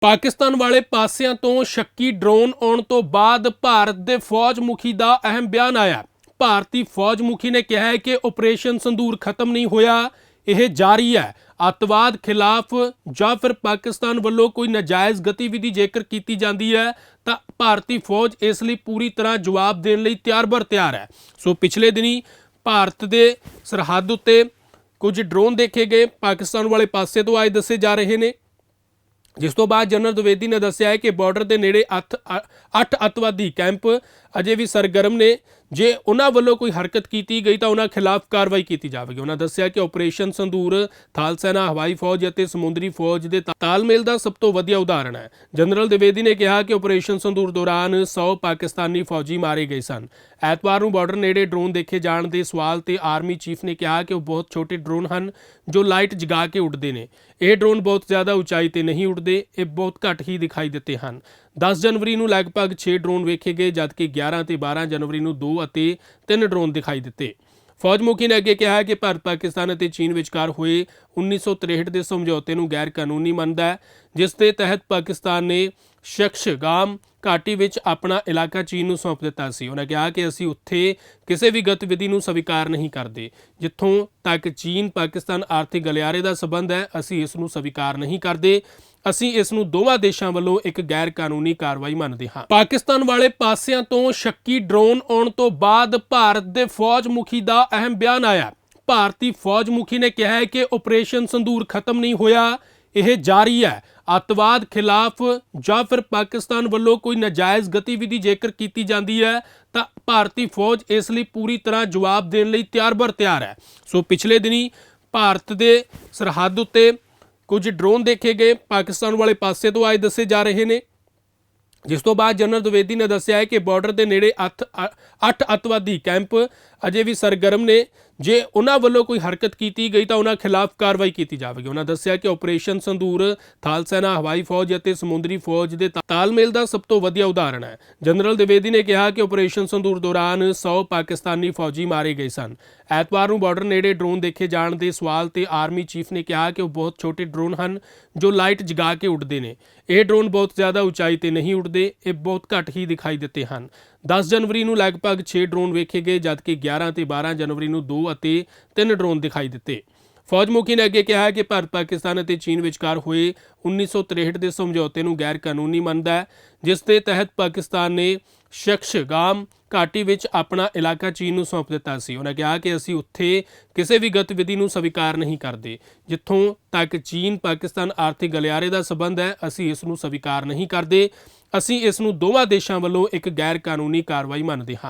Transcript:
ਪਾਕਿਸਤਾਨ ਵਾਲੇ ਪਾਸਿਆਂ ਤੋਂ ਸ਼ੱਕੀ ਡਰੋਨ ਆਉਣ ਤੋਂ ਬਾਅਦ ਭਾਰਤ ਦੇ ਫੌਜ ਮੁਖੀ ਦਾ ਅਹਿਮ ਬਿਆਨ ਆਇਆ। ਭਾਰਤੀ ਫੌਜ ਮੁਖੀ ਨੇ ਕਿਹਾ ਹੈ ਕਿ ਆਪਰੇਸ਼ਨ ਸੰਦੂਰ ਖਤਮ ਨਹੀਂ ਹੋਇਆ, ਇਹ ਜਾਰੀ ਹੈ। ਅੱਤਵਾਦ ਖਿਲਾਫ ਜਾਂ ਫਿਰ ਪਾਕਿਸਤਾਨ ਵੱਲੋਂ ਕੋਈ ਨਾਜਾਇਜ਼ ਗਤੀਵਿਧੀ ਜੇਕਰ ਕੀਤੀ ਜਾਂਦੀ ਹੈ, ਤਾਂ ਭਾਰਤੀ ਫੌਜ ਇਸ ਲਈ ਪੂਰੀ ਤਰ੍ਹਾਂ ਜਵਾਬ ਦੇਣ ਲਈ ਤਿਆਰ-ਬਰ ਤਿਆਰ ਹੈ। ਸੋ ਪਿਛਲੇ ਦਿਨੀ ਭਾਰਤ ਦੇ ਸਰਹੱਦ ਉੱਤੇ ਕੁਝ ਡਰੋਨ ਦੇਖੇ ਗਏ, ਪਾਕਿਸਤਾਨ ਵਾਲੇ ਪਾਸੇ ਤੋਂ ਆਏ ਦੱਸੇ ਜਾ ਰਹੇ ਨੇ। ਜਿਸ ਤੋਂ ਬਾਅਦ ਜਨਰਲ ਦਵੇਦੀ ਨੇ ਦੱਸਿਆ ਹੈ ਕਿ ਬਾਰਡਰ ਦੇ ਨੇੜੇ 8 ਅੱਠ ਅੱਤਵਾਦੀ ਕੈਂਪ ਅਜੇ ਵੀ ਸਰਗਰਮ ਨੇ। ਜੇ ਉਹਨਾਂ ਵੱਲੋਂ ਕੋਈ ਹਰਕਤ ਕੀਤੀ ਗਈ ਤਾਂ ਉਹਨਾਂ ਖਿਲਾਫ ਕਾਰਵਾਈ ਕੀਤੀ ਜਾਵੇਗੀ। ਉਹਨਾਂ ਦੱਸਿਆ ਕਿ ਆਪਰੇਸ਼ਨ ਸੰਦੂਰ ਥਾਲ ਸੈਨਾ ਹਵਾਈ ਫੌਜ ਅਤੇ ਸਮੁੰਦਰੀ ਫੌਜ ਦੇ ਤਾ- ਤਾਲਮੇਲ ਦਾ ਸਭ ਤੋਂ ਵਧੀਆ ਉਦਾਹਰਣ ਹੈ। ਜਨਰਲ ਦਿਵੇਦੀ ਨੇ ਕਿਹਾ ਕਿ ਆਪਰੇਸ਼ਨ ਸੰਦੂਰ ਦੌਰਾਨ 100 ਪਾਕਿਸਤਾਨੀ ਫੌਜੀ ਮਾਰੇ ਗਏ ਸਨ। ਐਤਵਾਰ ਨੂੰ ਬਾਰਡਰ ਨੇੜੇ ਡਰੋਨ ਦੇਖੇ ਜਾਣ ਦੇ ਸਵਾਲ ਤੇ ਆਰਮੀ ਚੀਫ ਨੇ ਕਿਹਾ ਕਿ ਉਹ ਬਹੁਤ ਛੋਟੇ ਡਰੋਨ ਹਨ ਜੋ ਲਾਈਟ ਜਗਾ ਕੇ ਉੱਡਦੇ ਨੇ। ਇਹ ਡਰੋਨ ਬਹੁਤ ਜ਼ਿਆਦਾ ਉਚਾਈ ਤੇ ਨਹੀਂ ਉੱਡਦੇ ਦੇ ਇਹ ਬਹੁਤ ਘੱਟ ਹੀ ਦਿਖਾਈ ਦਿੱਤੇ ਹਨ। 10 ਜਨਵਰੀ ਨੂੰ ਲਗਭਗ 6 ਡਰੋਨ ਵੇਖੇ ਗਏ, ਜਦਕਿ 11 ਤੇ 12 ਜਨਵਰੀ ਨੂੰ 2 ਅਤੇ 3 ਡਰੋਨ ਦਿਖਾਈ ਦਿੱਤੇ। ਫੌਜ ਮੁਖੀ ਨੇ ਅੱਗੇ ਕਿਹਾ ਕਿ ਭਾਰਤ, ਪਾਕਿਸਤਾਨ ਅਤੇ ਚੀਨ ਵਿਚਕਾਰ ਹੋਏ 1963 ਦੇ ਸਮਝੌਤੇ ਨੂੰ ਗੈਰ ਕਾਨੂੰਨੀ ਮੰਨਦਾ ਹੈ, ਜਿਸ ਦੇ ਤਹਿਤ ਪਾਕਿਸਤਾਨ ਨੇ ਸ਼ਖਸ਼ਗਾਮ ਘਾਟੀ ਵਿੱਚ ਆਪਣਾ ਇਲਾਕਾ ਚੀਨ ਨੂੰ ਸੌਂਪ ਦਿੱਤਾ ਸੀ। ਉਹਨਾਂ ਕਿਹਾ ਕਿ ਅਸੀਂ ਉੱਥੇ ਕਿਸੇ ਵੀ ਗਤੀਵਿਧੀ ਨੂੰ ਸਵੀਕਾਰ ਨਹੀਂ ਕਰਦੇ, ਜਿੱਥੋਂ ਤੱਕ ਚੀਨ ਪਾਕਿਸਤਾਨ ਆਰਥਿਕ ਗਲਿਆਰੇ ਦਾ ਸਬੰਧ ਹੈ, ਅਸੀਂ ਇਸ ਨੂੰ ਸਵੀਕਾਰ ਨਹੀਂ ਕਰਦੇ। ਅਸੀਂ ਇਸ ਨੂੰ ਦੋਵਾਂ ਦੇਸ਼ਾਂ ਵੱਲੋਂ ਇੱਕ ਗੈਰ ਕਾਨੂੰਨੀ ਕਾਰਵਾਈ ਮੰਨਦੇ ਹਾਂ। ਪਾਕਿਸਤਾਨ ਵਾਲੇ ਪਾਸਿਆਂ ਤੋਂ ਸ਼ੱਕੀ ਡਰੋਨ ਆਉਣ ਤੋਂ ਬਾਅਦ ਭਾਰਤ ਦੇ ਫੌਜ ਮੁਖੀ ਦਾ ਅਹਿਮ ਬਿਆਨ ਆਇਆ। ਭਾਰਤੀ ਫੌਜ ਮੁਖੀ ਨੇ ਕਿਹਾ ਹੈ ਕਿ ਆਪਰੇਸ਼ਨ ਸੰਦੂਰ ਖਤਮ ਨਹੀਂ ਹੋਇਆ, ਇਹ ਜਾਰੀ ਹੈ। ਅੱਤਵਾਦ ਖਿਲਾਫ ਜਾਂ ਫਿਰ ਪਾਕਿਸਤਾਨ ਵੱਲੋਂ ਕੋਈ ਨਾਜਾਇਜ਼ ਗਤੀਵਿਧੀ ਜੇਕਰ ਕੀਤੀ ਜਾਂਦੀ ਹੈ, ਤਾਂ ਭਾਰਤੀ ਫੌਜ ਇਸ ਲਈ ਪੂਰੀ ਤਰ੍ਹਾਂ ਜਵਾਬ ਦੇਣ ਲਈ ਤਿਆਰ-ਬਰ ਤਿਆਰ ਹੈ। ਸੋ ਪਿਛਲੇ ਦਿਨੀ ਭਾਰਤ ਦੇ ਸਰਹੱਦ ਉੱਤੇ ਕੁਝ ਡਰੋਨ ਦੇਖੇ ਗਏ ਪਾਕਿਸਤਾਨ ਵਾਲੇ ਪਾਸੇ ਤੋਂ ਆਏ ਦੱਸੇ ਜਾ ਰਹੇ ਨੇ। ਜਿਸ ਤੋਂ ਬਾਅਦ ਜਨਰਲ ਦਵੇਦੀ ਨੇ ਦੱਸਿਆ ਹੈ ਕਿ ਬਾਰਡਰ ਦੇ ਨੇੜੇ 8 ਅੱਠ ਅੱਤਵਾਦੀ ਕੈਂਪ ਅਜੇ ਵੀ ਸਰਗਰਮ ਨੇ। ਜੇ ਉਹਨਾਂ ਵੱਲੋਂ ਕੋਈ ਹਰਕਤ ਕੀਤੀ ਗਈ ਤਾਂ ਉਹਨਾਂ ਖਿਲਾਫ ਕਾਰਵਾਈ ਕੀਤੀ ਜਾਵੇਗੀ। ਉਹਨਾਂ ਦੱਸਿਆ ਕਿ ਆਪਰੇਸ਼ਨ ਸੰਦੂਰ ਥਾਲ ਸੈਨਾ ਹਵਾਈ ਫੌਜ ਅਤੇ ਸਮੁੰਦਰੀ ਫੌਜ ਦੇ ਤਾ- ਤਾਲਮੇਲ ਦਾ ਸਭ ਤੋਂ ਵਧੀਆ ਉਦਾਹਰਣ ਹੈ। ਜਨਰਲ ਦਿਵੇਦੀ ਨੇ ਕਿਹਾ ਕਿ ਆਪਰੇਸ਼ਨ ਸੰਦੂਰ ਦੌਰਾਨ 100 ਪਾਕਿਸਤਾਨੀ ਫੌਜੀ ਮਾਰੇ ਗਏ ਸਨ। ਐਤਵਾਰ ਨੂੰ ਬਾਰਡਰ ਨੇੜੇ ਡਰੋਨ ਦੇਖੇ ਜਾਣ ਦੇ ਸਵਾਲ ਤੇ ਆਰਮੀ ਚੀਫ ਨੇ ਕਿਹਾ ਕਿ ਉਹ ਬਹੁਤ ਛੋਟੇ ਡਰੋਨ ਹਨ ਜੋ ਲਾਈਟ ਜਗਾ ਕੇ ਉੱਡਦੇ ਨੇ। ਇਹ ਡਰੋਨ ਬਹੁਤ ਜ਼ਿਆਦਾ ਉਚਾਈ ਤੇ ਨਹੀਂ ਉੱਡਦੇ ਦੇ ਇਹ ਬਹੁਤ ਘੱਟ ਹੀ ਦਿਖਾਈ ਦਿੱਤੇ ਹਨ। 10 ਜਨਵਰੀ ਨੂੰ ਲਗਭਗ 6 ਡਰੋਨ ਵੇਖੇ ਗਏ, ਜਦਕਿ 11 ਤੇ 12 ਜਨਵਰੀ ਨੂੰ 2 ਅਤੇ 3 ਡਰੋਨ ਦਿਖਾਈ ਦਿੱਤੇ। ਫੌਜ ਮੁਖੀ ਨੇ ਅੱਗੇ ਕਿਹਾ ਕਿ ਭਾਰਤ, ਪਾਕਿਸਤਾਨ ਅਤੇ ਚੀਨ ਵਿਚਕਾਰ ਹੋਏ 1963 ਦੇ ਸਮਝੌਤੇ ਨੂੰ ਗੈਰ ਕਾਨੂੰਨੀ ਮੰਨਦਾ ਹੈ, ਜਿਸ ਦੇ ਤਹਿਤ ਪਾਕਿਸਤਾਨ ਨੇ ਸ਼ਖਸ਼ਗਾਮ ਘਾਟੀ ਵਿੱਚ ਆਪਣਾ ਇਲਾਕਾ ਚੀਨ ਨੂੰ ਸੌਂਪ ਦਿੱਤਾ ਸੀ। ਉਹਨਾਂ ਕਿਹਾ ਕਿ ਅਸੀਂ ਉੱਥੇ ਕਿਸੇ ਵੀ ਗਤੀਵਿਧੀ ਨੂੰ ਸਵੀਕਾਰ ਨਹੀਂ ਕਰਦੇ, ਜਿੱਥੋਂ ਤੱਕ ਚੀਨ ਪਾਕਿਸਤਾਨ ਆਰਥਿਕ ਗਲਿਆਰੇ ਦਾ ਸਬੰਧ ਹੈ, ਅਸੀਂ ਇਸ ਨੂੰ ਸਵੀਕਾਰ ਨਹੀਂ ਕਰਦੇ। ਅਸੀਂ ਇਸ ਨੂੰ ਦੋਵਾਂ ਦੇਸ਼ਾਂ ਵੱਲੋਂ ਇੱਕ ਗੈਰ ਕਾਨੂੰਨੀ ਕਾਰਵਾਈ ਮੰਨਦੇ ਹਾਂ।